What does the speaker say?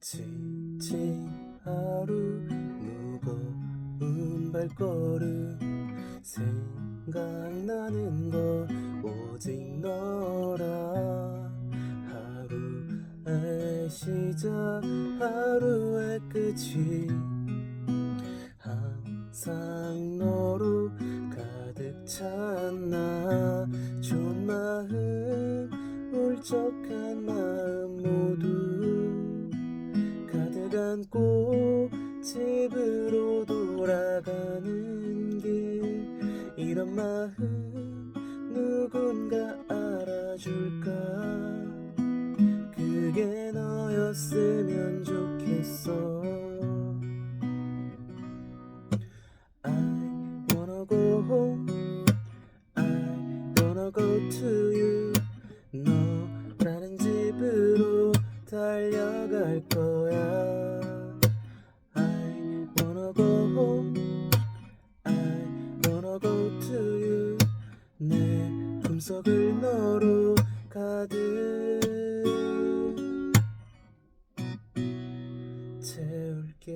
지친 하루 무거운 발걸음 생각나는 건 오직 너라 하루의 시작 하루의 끝이 항상 너로 가득 찬나 좋은 마음 울적한 마음 가득 안고 집으로 돌아가는 길. 이런 마음 누군가 알아줄까? 그게 너였으면 좋겠어. I wanna go home. I wanna go to you. 너라는 집으로 달려갈 거야 home I wanna go to you 내 품속을 너로 가득 채울게